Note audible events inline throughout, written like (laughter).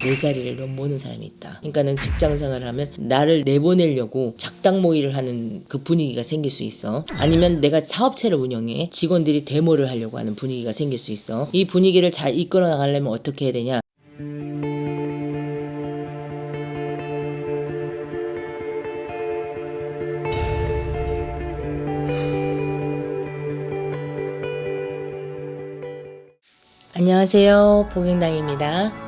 내 자리를 모는 사람이 있다. 그러니까는 직장 생활을 하면 나를 내보내려고 작당 모의를 하는 그 분위기가 생길 수 있어. 아니면 내가 사업체를 운영해 직원들이 데모를 하려고 하는 분위기가 생길 수 있어. 이 분위기를 잘 이끌어 나가려면 어떻게 해야 되냐? 안녕하세요. 복행당입니다.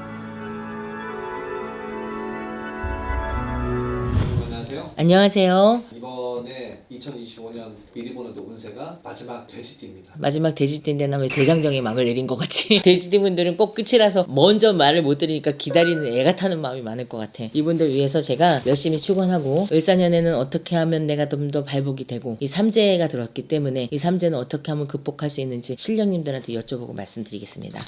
안녕하세요. 이번에 2025년 미리 보는 운세가 마지막 돼지띠입니다. 마지막 돼지띠인데 나 왜 대장정의 막을 내린 것 같지? (laughs) 돼지띠 분들은 꼭 끝이라서 먼저 말을 못 들으니까 기다리는 애가 타는 마음이 많을 것 같아. 이분들 위해서 제가 열심히 축원하고 을사년에는 어떻게 하면 내가 좀 더 발복이 되고 이 삼재가 들었기 때문에 이 삼재는 어떻게 하면 극복할 수 있는지 신령님들한테 여쭤보고 말씀드리겠습니다.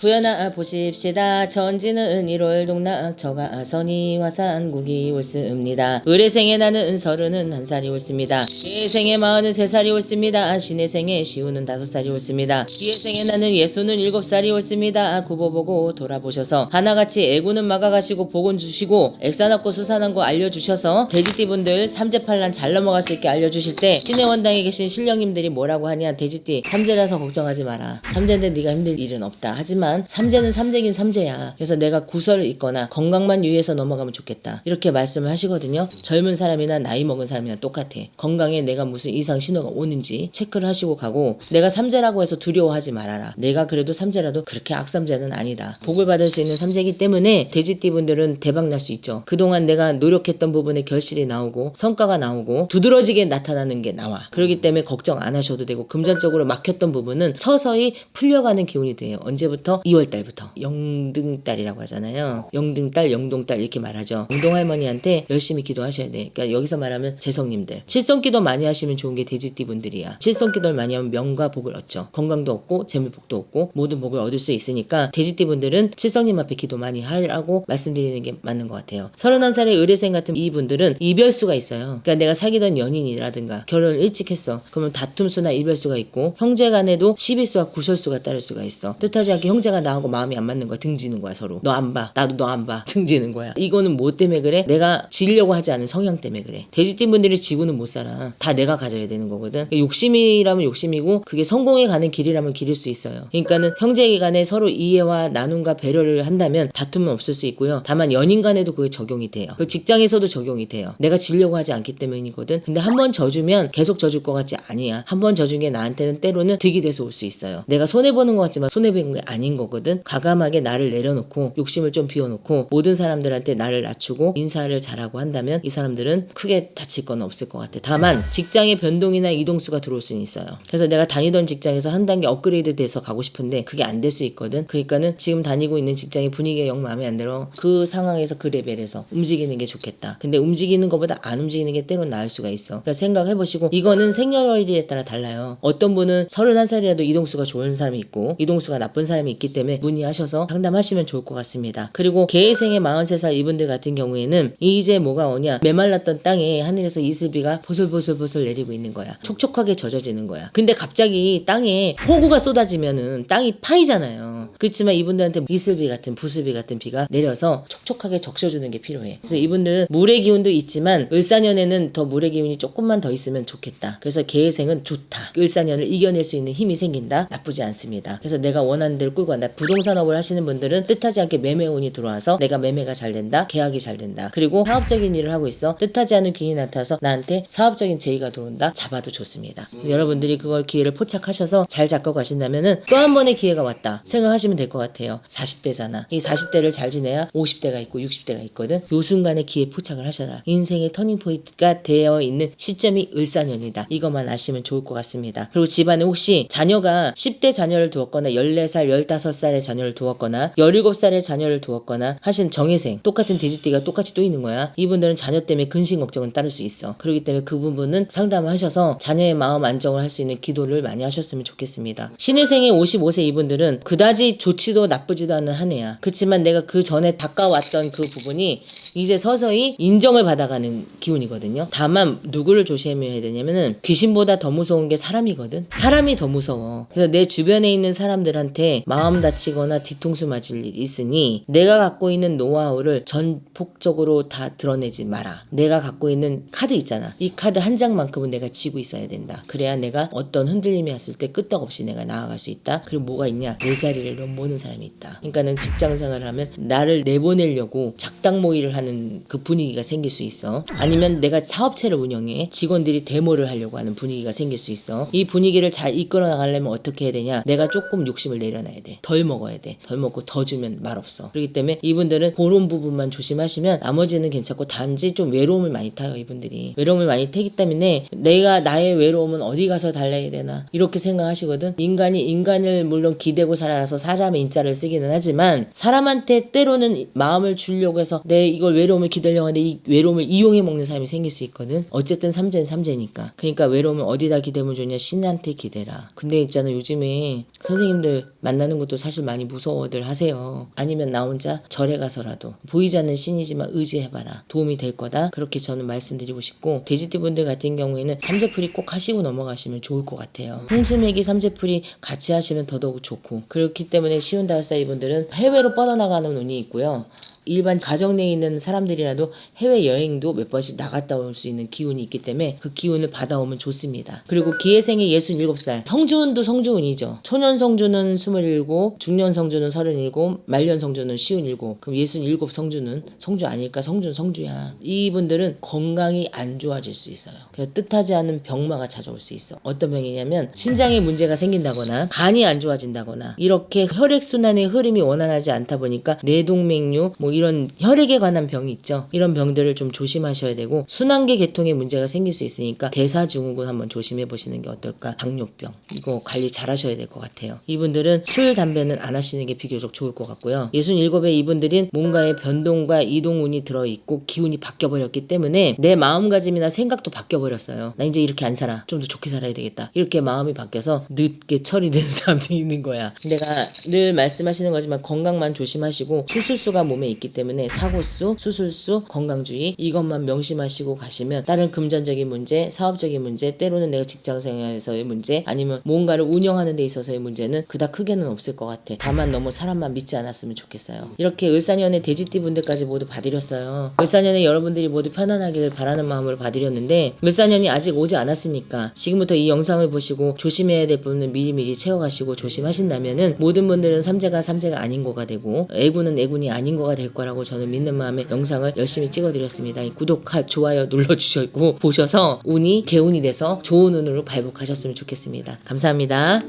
구연아 보십시다. 전지는 1월 동락 저가 선이 화산국이 옳습니다. 을의 나는 서른은 한 살이 옳습니다. 의 생에 마흔은 세 살이 옳습니다. 신의 생에 시우는 다섯 살이 옳습니다. 이의 생에 나는 예수는 일곱 살이 옳습니다. 구보 보고 돌아보셔서 하나같이 애구는 막아가시고 복은 주시고 액산없고 수산한고 알려주셔서 돼지띠분들 삼재팔란 잘 넘어갈 수 있게 알려주실 때 신의 원당에 계신 신령님들이 뭐라고 하냐 돼지띠 삼재라서 걱정하지 마라. 삼재인데 네가 힘들 일은 없다. 하지만 삼재는 삼재긴 삼재야. 그래서 내가 구설을 잊거나 건강만 유의해서 넘어가면 좋겠다. 이렇게 말씀을 하시거든요. 젊은 사람이나 나이 먹은 사람이나 똑같아. 건강에 내가 무슨 이상 신호가 오는지 체크를 하시고 가고 내가 삼재라고 해서 두려워하지 말아라. 내가 그래도 삼재라도 그렇게 악삼재는 아니다. 복을 받을 수 있는 삼재이기 때문에 돼지띠분들은 대박 날 수 있죠. 그동안 내가 노력했던 부분에 결실이 나오고 성과가 나오고 두드러지게 나타나는 게 나와. 그렇기 때문에 걱정 안 하셔도 되고 금전적으로 막혔던 부분은 서서히 풀려가는 기운이 돼요. 언제부터 2월 달부터 영등달이라고 하잖아요. 영등달 영동달 이렇게 말하죠. 영동 할머니한테 열심히 기도하셔야 돼. 그러니까 여기서 말하면 재성님들. 칠성기도 많이 하시면 좋은 게 돼지띠 분들이야. 칠성기도를 많이 하면 명과 복을 얻죠. 건강도 얻고 재물복도 얻고 모든 복을 얻을 수 있으니까 돼지띠 분들은 칠성님 앞에 기도 많이 하라고 말씀드리는 게 맞는 것 같아요. 31살의 의뢰생 같은 이분들은 이별수가 있어요. 그러니까 내가 사귀던 연인이라든가 결혼을 일찍 했어. 그러면 다툼수나 이별수가 있고 형제 간에도 시비수와 구설수가 따를 수가 있어. 뜻하지 않게 형제 가 나하고 마음이 안 맞는 거야. 등지는 거야 서로. 너 안 봐. 나도 너 안 봐. (laughs) 등지는 거야. 이거는 뭐 때문에 그래? 내가 지려고 하지 않은 성향 때문에 그래. 돼지띠 분들이 지구는 못 살아. 다 내가 가져야 되는 거거든. 욕심이라면 욕심이고 그게 성공에 가는 길이라면 길일 수 있어요. 그러니까는 형제 간에 서로 이해와 나눔과 배려를 한다면 다툼은 없을 수 있고요. 다만 연인 간에도 그게 적용이 돼요. 그 직장에서도 적용이 돼요. 내가 지려고 하지 않기 때문이거든. 근데 한 번 져주면 계속 져줄 것 같지 아니야. 한 번 져준 게 나한테는 때로는 득이 돼서 올 수 있어요. 내가 손해 보는 것 같지만 손해 보는 게 아닌 거 거든. 과감하게 나를 내려놓고 욕심을 좀 비워놓고 모든 사람들한테 나를 낮추고 인사를 잘하고 한다면 이 사람들은 크게 다칠 건 없을 것 같아. 다만 직장의 변동이나 이동수가 들어올 수는 있어요. 그래서 내가 다니던 직장에서 한 단계 업그레이드 돼서 가고 싶은데 그게 안 될 수 있거든. 그러니까는 지금 다니고 있는 직장의 분위기가 영 마음에 안 들어. 그 상황에서 그 레벨에서 움직이는 게 좋겠다. 근데 움직이는 것보다 안 움직이는 게 때론 나을 수가 있어. 그러니까 생각해 보시고 이거는 생년월일에 따라 달라요. 어떤 분은 31살이라도 이동수가 좋은 사람이 있고 이동수가 나쁜 사람이 때문에 문의하셔서 상담하시면 좋을 것 같습니다. 그리고 개의생의 43살 이분들 같은 경우에는 이제 뭐가 오냐 메말랐던 땅에 하늘에서 이슬비가 보슬보슬보슬 내리고 있는 거야. 촉촉하게 젖어지는 거야. 근데 갑자기 땅에 폭우가 쏟아지면은 땅이 파이잖아요 그렇지만 이분들한테 이슬비 같은 부슬비 같은 비가 내려서 촉촉하게 적셔주는 게 필요해. 그래서 이분들은 물의 기운도 있지만 을사년에는 더 물의 기운이 조금만 더 있으면 좋겠다. 그래서 개의생은 좋다. 을사년을 이겨낼 수 있는 힘이 생긴다. 나쁘지 않습니다. 그래서 내가 원하는 대로 끌고 간다. 부동산업을 하시는 분들은 뜻하지 않게 매매운이 들어와서 내가 매매가 잘 된다. 계약이 잘 된다. 그리고 사업적인 일을 하고 있어. 뜻하지 않은 기인이 나타나서 나한테 사업적인 제의가 들어온다. 잡아도 좋습니다. 여러분들이 그걸 기회를 포착하셔서 잘 잡고 가신다면은 또 한 번의 기회가 왔다. 생각하시 면 될 것 같아요. 40대잖아. 이 40대를 잘 지내야 50대가 있고 60대가 있거든. 요 순간에 기회 포착을 하셔라. 인생의 터닝포인트가 되어 있는 시점이 을사년이다. 이것만 아시면 좋을 것 같습니다. 그리고 집안에 혹시 자녀가 10대 자녀를 두었거나 14살 15살의 자녀를 두었거나 17살의 자녀를 두었거나 하신 정혜생 똑같은 돼지띠가 똑같이 또 있는 거야. 이분들은 자녀 때문에 근심 걱정은 따를 수 있어. 그렇기 때문에 그 부분은 상담을 하셔서 자녀의 마음 안정을 할 수 있는 기도를 많이 하셨으면 좋겠습니다. 신의 생에 55세 이분들은 그다지 좋지도 나쁘지도 않은 한 해야. 그렇지만 내가 그 전에 닦아왔던 그 부분이 이제 서서히 인정을 받아가는 기운이거든요. 다만 누구를 조심해야 되냐면은 귀신보다 더 무서운 게 사람이거든. 사람이 더 무서워. 그래서 내 주변에 있는 사람들한테 마음 다치거나 뒤통수 맞을 일이 있으니 내가 갖고 있는 노하우를 전폭적으로 다 드러내지 마라. 내가 갖고 있는 카드 있잖아. 이 카드 한 장만큼은 내가 쥐고 있어야 된다. 그래야 내가 어떤 흔들림이 왔을 때 끄떡없이 내가 나아갈 수 있다. 그리고 뭐가 있냐? 내 자리를 넘보는 사람이 있다. 그러니까는 직장 생활을 하면 나를 내보내려고 작당 모의를 하는 그 분위기가 생길 수 있어. 아니면 내가 사업체를 운영해 직원들이 데모를 하려고 하는 분위기가 생길 수 있어. 이 분위기를 잘 이끌어 나가려면 어떻게 해야 되냐? 내가 조금 욕심을 내려놔야 돼. 덜 먹어야 돼. 덜 먹고 더 주면 말 없어. 그렇기 때문에 이분들은 그런 부분만 조심하시면 나머지는 괜찮고 단지 좀 외로움을 많이 타요 이분들이 외로움을 많이 타기 때문에 내가 나의 외로움은 어디 가서 달래야 되나 이렇게 생각하시거든 인간이 인간을 물론 기대고 살아서 사람의 인자를 쓰기는 하지만 사람한테 때로는 마음을 주려고 해서 내 이걸 외로움을 기다려고 하는데 이 외로움을 이용해 먹는 사람이 생길 수 있거든. 어쨌든 삼재는 삼재니까. 그러니까 외로움을 어디다 기대면 좋냐? 신한테 기대라. 근데 있잖아 요즘에 선생님들 만나는 것도 사실 많이 무서워들 하세요. 아니면 나 혼자 절에 가서라도 보이지 않는 신이지만 의지해봐라. 도움이 될 거다. 그렇게 저는 말씀드리고 싶고 돼지띠 분들 같은 경우에는 삼재풀이 꼭 하시고 넘어가시면 좋을 것 같아요. 홍수매기 삼재풀이 같이 하시면 더더욱 좋고. 그렇기 때문에 쉬운 다섯 살 이분들은 해외로 뻗어나가는 운이 있고요 일반 가정 내에 있는 사람들이라도 해외 여행도 몇 번씩 나갔다 올 수 있는 기운이 있기 때문에 그 기운을 받아오면 좋습니다. 그리고 기해생이 67살. 성주운도 성주운이죠. 초년 성주는 27, 중년 성주는 37, 말년 성주는 57. 그럼 67 성주는 성주 아닐까? 성주는 성주야. 이분들은 건강이 안 좋아질 수 있어요. 그래서 뜻하지 않은 병마가 찾아올 수 있어. 어떤 병이냐면 신장에 문제가 생긴다거나 간이 안 좋아진다거나 이렇게 혈액순환의 흐름이 원활하지 않다 보니까 뇌동맥류 뭐 이런 혈액에 관한 병이 있죠. 이런 병들을 좀 조심하셔야 되고 순환계 계통에 문제가 생길 수 있으니까 대사증후군 한번 조심해 보시는 게 어떨까? 당뇨병 이거 관리 잘 하셔야 될 것 같아요. 이분들은 술 담배는 안 하시는 게 비교적 좋을 것 같고요. 67의 이분들은 뭔가의 변동과 이동운이 들어 있고 기운이 바뀌어 버렸기 때문에 내 마음가짐이나 생각도 바뀌어 버렸어요. 나 이제 이렇게 안 살아. 좀 더 좋게 살아야 되겠다. 이렇게 마음이 바뀌어서 늦게 처리된 (laughs) 사람들이 있는 거야. 내가 늘 말씀하시는 거지만 건강만 조심하시고 수술수가 몸에 있기 때문에 사고수, 수술수, 건강주의 이것만 명심하시고 가시면 다른 금전적인 문제, 사업적인 문제, 때로는 내가 직장 생활에서의 문제, 아니면 뭔가를 운영하는 데 있어서의 문제는 그닥 크게는 없을 것 같아. 다만 너무 사람만 믿지 않았으면 좋겠어요. 이렇게 을사년의 돼지띠 분들까지 모두 봐드렸어요. 을사년에 여러분들이 모두 편안하기를 바라는 마음으로 봐드렸는데 을사년이 아직 오지 않았으니까 지금부터 이 영상을 보시고 조심해야 될 부분은 미리미리 채워가시고 조심하신다면은 모든 분들은 삼재가 삼재가 아닌 거가 되고 애군은 애군이 아닌 거가 될 거라고 저는 믿는 마음에 영상을 열심히 찍어드렸습니다. 이 구독, 좋아요 눌러주시고 보셔서 운이 개운이 돼서 좋은 운으로 발복하셨으면 좋겠습니다. 감사합니다.